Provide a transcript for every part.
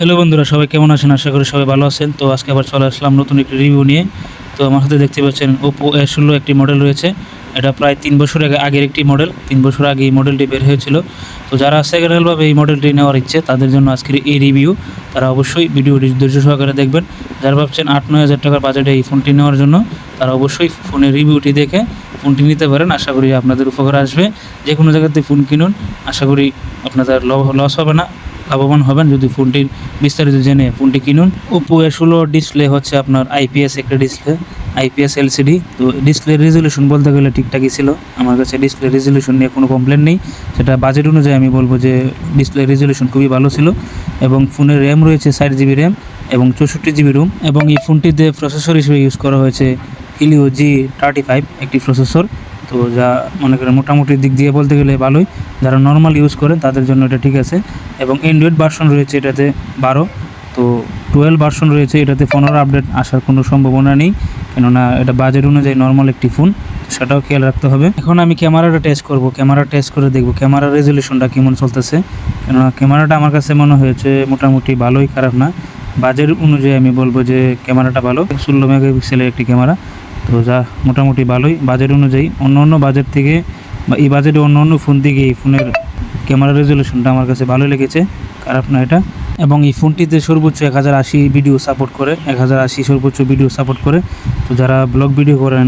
Hello বন্ধুরা, সবাই কেমন আছেন? আশা করি সবাই ভালো আছেন। তো আজকে আবার চলে আসলাম নতুন একটি রিভিউ নিয়ে। তো আমার হাতে দেখতে পাচ্ছেন ওপো এ ষোলো একটি মডেল রয়েছে। এটা প্রায় তিন বছর আগে আগের একটি মডেল তিন বছর আগে এই মডেলটি বের হয়েছিল। তো যারা সেকেন্ড হ্যান্ডভাবে এই মডেলটি নেওয়ার ইচ্ছে, তাদের জন্য আজকের এই রিভিউ তারা অবশ্যই ভিডিওটি ধৈর্য সহকারে দেখবেন। যারা ভাবছেন আট নয় হাজার টাকার বাজেটে এই ফোনটি নেওয়ার জন্য, তারা অবশ্যই ফোনের রিভিউটি দেখে ফোনটি নিতে পারেন। আশা করি আপনাদের উপকার আসবে। যে কোনো জায়গাতে ফোন কিনুন। আশা করি আপনাদের লস হবে না। লাভবান হবেন যদি ফোনটির বিস্তারিত জেনে ফোনটি কিনুন। ওপো এ ষোলো ডিসপ্লে হচ্ছে আপনার আইপিএস একটা ডিসপ্লে আইপিএস এলসিডি তো ডিসপ্লে রেজলিউশন বলতে গেলে ঠিকঠাকই ছিল। আমার কাছে ডিসপ্লে রেজলিউশন নিয়ে কোনো কমপ্লেন নেই। সেটা বাজেট অনুযায়ী আমি বলব যে ডিসপ্লে রেজলিউশন খুবই ভালো ছিল এবং ফোনের র্যাম রয়েছে ষাট জিবি র্যাম এবং চৌষট্টি জিবি রুম এবং এই ফোনটিতে প্রসেসর হিসেবে ইউজ করা হয়েছে হিলিও জি থার্টি ফাইভ একটি প্রসেসর তো যা মনে করেন মোটামুটি দিক দিয়ে বলতে গেলে ভালোই। যারা নর্মাল ইউজ করেন, তাদের জন্য এটা ঠিক আছে। এবং অ্যান্ড্রয়েড ভার্সন রয়েছে এটাতে বারো। তো টুয়েলভ ভার্সন রয়েছে এটাতে পনেরো আপডেট আসার কোনো সম্ভাবনা নেই। কেননা এটা বাজেট অনুযায়ী নর্মাল একটি ফোন সেটাও খেয়াল রাখতে হবে। এখন আমি ক্যামেরাটা টেস্ট করব। ক্যামেরা টেস্ট করে দেখব ক্যামেরার রেজলিউশনটা কেমন চলতেছে। কেননা ক্যামেরাটা আমার কাছে মনে হয়েছে মোটামুটি ভালোই খারাপ না। বাজেট অনুযায়ী আমি বলব যে ক্যামেরাটা ভালো। ষোলো মেগাপিক্সেলের একটি ক্যামেরা। তো যা মোটামুটি ভালোই। বাজেট অনুযায়ী অন্য অন্য বাজেট থেকে বা এই বাজেটে অন্য অন্য ফোন থেকে এই ফোনের ক্যামেরা রেজলিউশনটা আমার কাছে ভালো লেগেছে। খারাপ না এটা। এবং এই ফোনটিতে সর্বোচ্চ এক হাজার আশি ভিডিও সাপোর্ট করে, এক হাজার আশি সর্বোচ্চ ভিডিও সাপোর্ট করে। তো যারা ব্লগ ভিডিও করেন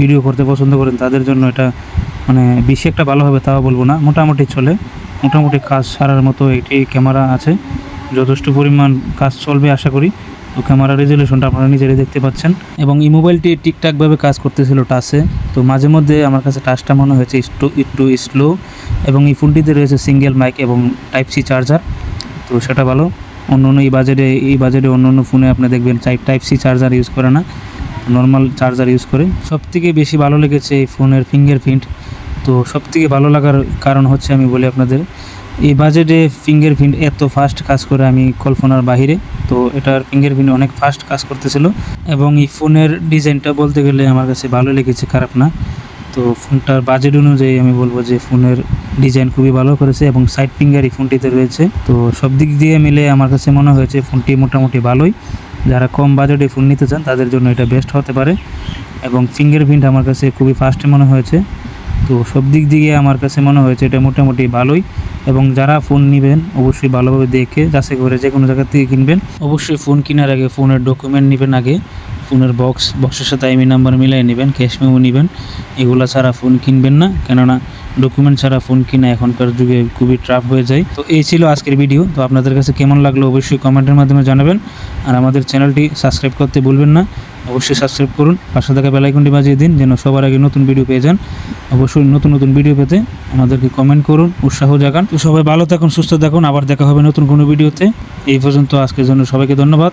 ভিডিও করতে পছন্দ করেন, তাদের জন্য এটা মানে বেশি একটা ভালো হবে তাও বলব না। মোটামুটি চলে। মোটামুটি কাজ সারার মতো একটি ক্যামেরা আছে। যথেষ্ট পরিমাণ কাজ চলবে আশা করি। তো ক্যামেরা রেজলিউশনটা আপনারা নিজেরাই দেখতে পাচ্ছেন। এবং এই মোবাইলটি ঠিকঠাকভাবে কাজ করতেছিল টাচে তো মাঝে মধ্যে আমার কাছে টাচটা মনে হয়েছে একটু একটু স্লো এবং এই ফোনটিতে রয়েছে সিঙ্গেল মাইক এবং টাইপ সি চার্জার তো সেটা ভালো। অন্য অন্য এই বাজেটে এই বাজেটে অন্য অন্য ফোনে আপনি দেখবেন type type C charger use করে না। নর্মাল চার্জার ইউজ করে। সবথেকে বেশি ভালো লেগেছে এই ফোনের ফিঙ্গারপ্রিন্ট তো সবথেকে ভালো লাগার কারণ হচ্ছে আমি বলি আপনাদের, এই বাজেটে ফিঙ্গারপ্রিন্ট এত ফাস্ট কাজ করে আমি কল্পনার বাহিরে। তো এটার ফিঙ্গারপ্রিন্ট অনেক ফাস্ট কাজ করতেছিল এবং এই ফোনের ডিজাইনটা বলতে গেলে আমার কাছে ভালো লেগেছে, খারাপ না। তো ফোনটার বাজেট অনুযায়ী আমি বলব যে ফোনের ডিজাইন খুবই ভালো করেছে এবং সাইড ফিঙ্গার এই ফোনটিতে রয়েছে। তো সব দিক দিয়ে মিলে আমার কাছে মনে হয়েছে ফোনটি মোটামুটি ভালোই। যারা কম বাজেটে ফোন নিতে চান তাদের জন্য এটা বেস্ট হতে পারে এবং ফিঙ্গারপ্রিন্ট আমার কাছে খুবই ফাস্ট মনে হয়েছে। তো সব দিক দিয়ে আমার কাছে মনে হয়েছে এটা মোটামুটি ভালোই। এবং যারা ফোন নেবেন, অবশ্যই ভালোভাবে দেখে যাচাই করে যে কোনো জায়গা থেকে কিনবেন। অবশ্যই ফোন কেনার আগে ফোনের ডকুমেন্ট নেবেন আগে। ফোনের বক্স বক্সের সাথে আইমি নাম্বার মিলাই নেবেন ক্যাশ মেমো নেবেন। এগুলো ছাড়া ফোন কিনবেন না। কেননা ডকুমেন্ট ছাড়া ফোন কিনা এখনকার যুগে খুবই ট্রাফ হয়ে যায়। তো এই ছিল আজকের ভিডিও তো আপনাদের কাছে কেমন লাগল অবশ্যই কমেন্টের মাধ্যমে জানাবেন। আর আমাদের চ্যানেলটি সাবস্ক্রাইব করতে ভুলবেন না। অবশ্যই সাবস্ক্রাইব করুন। পাশে থাকা বেলাইকনটি বাজিয়ে দিন যেন সবার আগে নতুন ভিডিও পেয়ে যান। অবশ্যই নতুন নতুন ভিডিও পেতে আমাদেরকে কমেন্ট করুন, উৎসাহ জাগান। তো সবাই ভালো থাকুন, সুস্থ থাকুন। আবার দেখা হবে নতুন কোনো ভিডিওতে এই পর্যন্ত আজকের জন্য সবাইকে ধন্যবাদ।